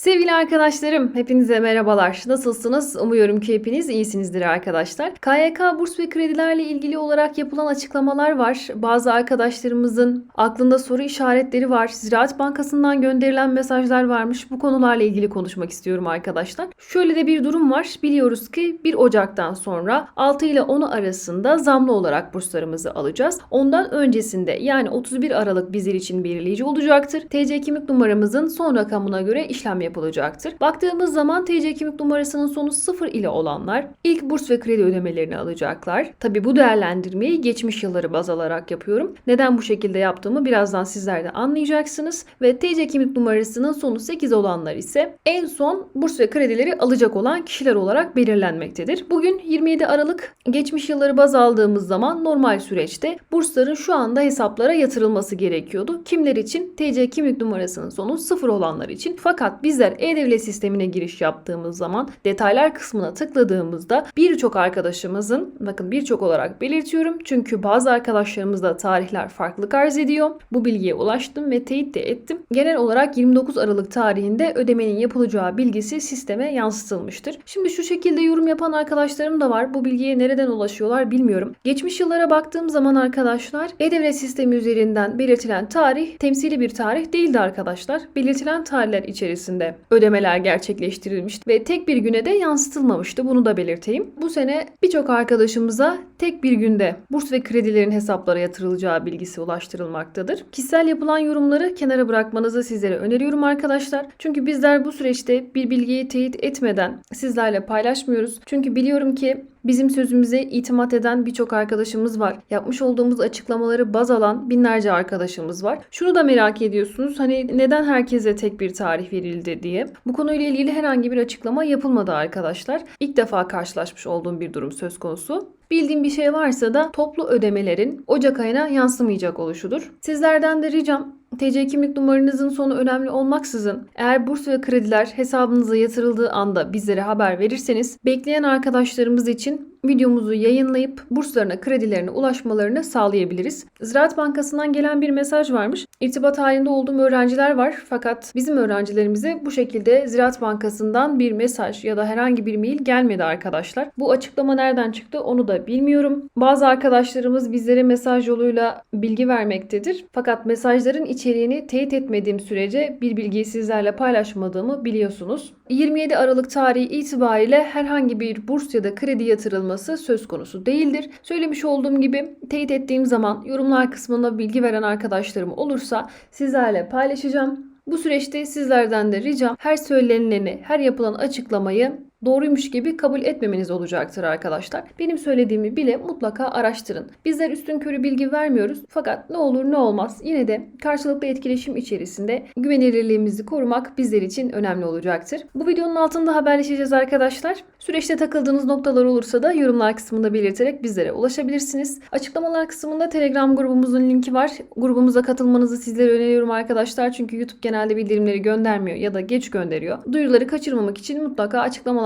Sevgili arkadaşlarım, hepinize merhabalar. Nasılsınız? Umuyorum ki hepiniz iyisinizdir arkadaşlar. KYK burs ve kredilerle ilgili olarak yapılan açıklamalar var. Bazı arkadaşlarımızın aklında soru işaretleri var. Ziraat Bankası'ndan gönderilen mesajlar varmış. Bu konularla ilgili konuşmak istiyorum arkadaşlar. Şöyle de bir durum var. Biliyoruz ki 1 Ocak'tan sonra 6 ile 10 arasında zamlı olarak burslarımızı alacağız. Ondan öncesinde yani 31 Aralık bizler için belirleyici olacaktır. TC kimlik numaramızın son rakamına göre işlem yapılacaktır. Baktığımız zaman TC kimlik numarasının sonu 0 ile olanlar ilk burs ve kredi ödemelerini alacaklar. Tabi bu değerlendirmeyi geçmiş yılları baz alarak yapıyorum. Neden bu şekilde yaptığımı birazdan sizler de anlayacaksınız. Ve TC kimlik numarasının sonu 8 olanlar ise en son burs ve kredileri alacak olan kişiler olarak belirlenmektedir. Bugün 27 Aralık geçmiş yılları baz aldığımız zaman normal süreçte bursların şu anda hesaplara yatırılması gerekiyordu. Kimler için? TC kimlik numarasının sonu 0 olanlar için. Fakat bizler e-devlet sistemine giriş yaptığımız zaman detaylar kısmına tıkladığımızda birçok arkadaşımızın bakın birçok olarak belirtiyorum. Çünkü bazı arkadaşlarımızda tarihler farklılık arz ediyor. Bu bilgiye ulaştım ve teyit de ettim. Genel olarak 29 Aralık tarihinde ödemenin yapılacağı bilgisi sisteme yansıtılmıştır. Şimdi şu şekilde yorum yapan arkadaşlarım da var. Bu bilgiye nereden ulaşıyorlar bilmiyorum. Geçmiş yıllara baktığım zaman arkadaşlar e-devlet sistemi üzerinden belirtilen tarih temsili bir tarih değildi arkadaşlar. Belirtilen tarihler içerisinde ödemeler gerçekleştirilmiş ve tek bir güne de yansıtılmamıştı. Bunu da belirteyim. Bu sene birçok arkadaşımıza tek bir günde burs ve kredilerin hesaplara yatırılacağı bilgisi ulaştırılmaktadır. Kişisel yapılan yorumları kenara bırakmanızı sizlere öneriyorum arkadaşlar. Çünkü bizler bu süreçte bir bilgiyi teyit etmeden sizlerle paylaşmıyoruz. Çünkü biliyorum ki Bizim sözümüze itimat eden birçok arkadaşımız var. Yapmış olduğumuz açıklamaları baz alan binlerce arkadaşımız var. Şunu da merak ediyorsunuz. Hani neden herkese tek bir tarih verildi diye. Bu konuyla ilgili herhangi bir açıklama yapılmadı arkadaşlar. İlk defa karşılaşmış olduğum bir durum söz konusu. Bildiğim bir şey varsa da toplu ödemelerin Ocak ayına yansımayacak oluşudur. Sizlerden de ricam TC kimlik numaranızın sonu önemli olmaksızın eğer burs ve krediler hesabınıza yatırıldığı anda bizlere haber verirseniz bekleyen arkadaşlarımız için videomuzu yayınlayıp burslarına kredilerine ulaşmalarını sağlayabiliriz. Ziraat Bankası'ndan gelen bir mesaj varmış. İrtibat halinde olduğum öğrenciler var fakat bizim öğrencilerimize bu şekilde Ziraat Bankası'ndan bir mesaj ya da herhangi bir mail gelmedi arkadaşlar. Bu açıklama nereden çıktı onu da bilmiyorum. Bazı arkadaşlarımız bizlere mesaj yoluyla bilgi vermektedir. Fakat mesajların içeriğini teyit etmediğim sürece bir bilgiyi sizlerle paylaşmadığımı biliyorsunuz. 27 Aralık tarihi itibariyle herhangi bir burs ya da kredi yatırılması söz konusu değildir. Söylemiş olduğum gibi teyit ettiğim zaman yorumlar kısmında bilgi veren arkadaşlarım olursa sizlerle paylaşacağım. Bu süreçte sizlerden de ricam her söylenileni, her yapılan açıklamayı doğruymuş gibi kabul etmemeniz olacaktır arkadaşlar. Benim söylediğimi bile mutlaka araştırın. Bizler üstün körü bilgi vermiyoruz. Fakat ne olur ne olmaz yine de karşılıklı etkileşim içerisinde güvenilirliğimizi korumak bizler için önemli olacaktır. Bu videonun altında haberleşeceğiz arkadaşlar. Süreçte takıldığınız noktalar olursa da yorumlar kısmında belirterek bizlere ulaşabilirsiniz. Açıklamalar kısmında Telegram grubumuzun linki var. Grubumuza katılmanızı sizlere öneriyorum arkadaşlar. Çünkü YouTube genelde bildirimleri göndermiyor ya da geç gönderiyor. Duyuruları kaçırmamak için mutlaka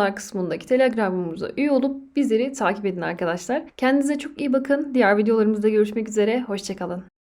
açıklamalar kısmındaki Telegram'ımıza üye olup bizleri takip edin arkadaşlar. Kendinize çok iyi bakın. Diğer videolarımızda görüşmek üzere. Hoşçakalın.